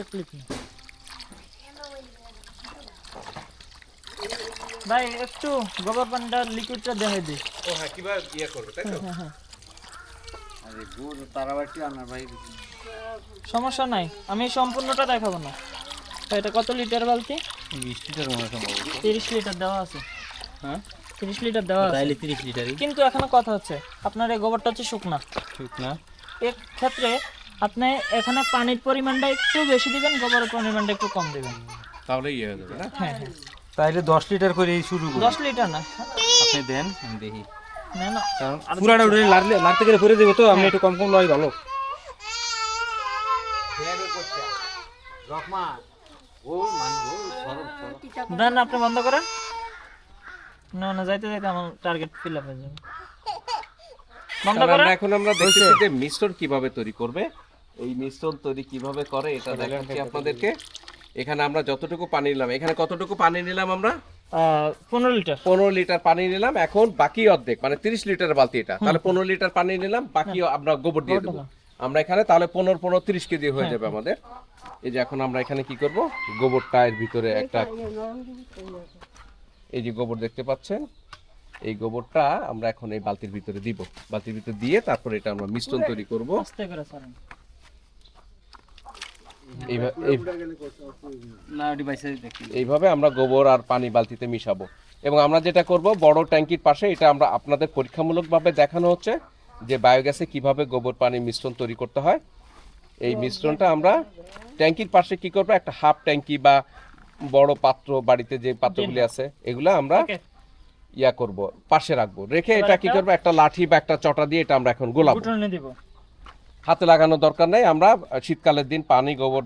একটা ক্লিপ নিন ভাই একটু গোবর পানিটা লিকুইডটা দেখাই দিই ও হ্যাঁ কীভাবে ইয়ে করবে তাই তো? হ্যাঁ হ্যাঁ। আরে গুড় তারাবাটি আনার ভাই সমস্যা নাই আমি সম্পূর্ণটা দেখাবো না। তো এটা কত লিটার বালতি? বিশ লিটার মনে হয় সম্ভবত। তিরিশ লিটার দেওয়া আছে। হ্যাঁ? তিরিশ লিটার দেওয়া আছে। তাইলে তিরিশ লিটারই কিন্তু এখানে কথা হচ্ছে আপনার এই গোবরটা হচ্ছে শুকনা। শুকনা? এর ক্ষেত্রে আপনি এখানে পানির পরিমাণটা একটু বেশি দিবেন গোবরের পরিমাণটা একটু কম দিবেন। তাহলে ইয়ে হয়ে যাবে না? হ্যাঁ হ্যাঁ। তাইলে দশ লিটার করে এই শুরু করি। দশ লিটার না। আপনি দেন আমি দেখি। না না। কারণ পুরাটা উঠে লাড়লে লাড়তে গেলে ভরে দেবো তো আমি একটু কম কম লয় ভালো। দেন আপনি বন্ধ করেন। না না যাইতে যাইতে আমার টার্গেট ফিল আপ হয়ে যাবে। বন্ধ করেন। এখন আমরা দেখতেছি যে মিশ্রণ কীভাবে তৈরি করবে। এই মিশ্রণ তৈরি কীভাবে করে এটা দেখাচ্ছি আপনাদেরকে। এখানে আমরা যতটুকু পানি নিলাম এখানে কতটুকু পানি নিলাম আমরা? পনেরো লিটার। পনেরো লিটার পানি নিলাম এখন বাকি অর্ধেক মানে তিরিশ লিটার বালতি এটা। তাহলে পনেরো লিটার পানি নিলাম বাকি আমরা গোবর দিয়ে দেবো। আমরা এখানে তাহলে পনেরো পনেরো তিরিশ কেজি হয়ে যাবে আমাদের। এই যে এখন আমরা এখানে কি করব? গোবরটা এর ভিতরে একটা এই যে গোবর দেখতে পাচ্ছেন এই গোবরটা আমরা এখন এই বালতির ভিতরে দিব। বালতির ভিতরে দিয়ে তারপরে এটা আমরা মিশ্রণ তৈরি করব আস্তে করে ছাড়েন এইভা- এই না ওটি বাইসে দেখি এইভাবে আমরা গোবর আর পানি বালতিতে মিশাবো। এবং আমরা যেটা করব বড় ট্যাঙ্কির পাশে এটা আমরা আপনাদের পরীক্ষামূলকভাবে দেখানো হচ্ছে যে বায়োগ্যাসে কীভাবে গোবর পানি মিশ্রণ তৈরি করতে হয়। এই মিশ্রণটা আমরা ট্যাঙ্কির পাশে কি করব একটা হাফ ট্যাঙ্কি বা বড় পাত্র বাড়িতে যে পাত্রগুলি আছে এগুলো আমরা ইয়া করব পাশে রাখব। রেখে এটা কি করব একটা লাঠি বা একটা চটা দিয়ে এটা আমরা এখন গোলাপ হাতে লাগানোর দরকার নেই আমরা শীতকালের দিন পানি গোবর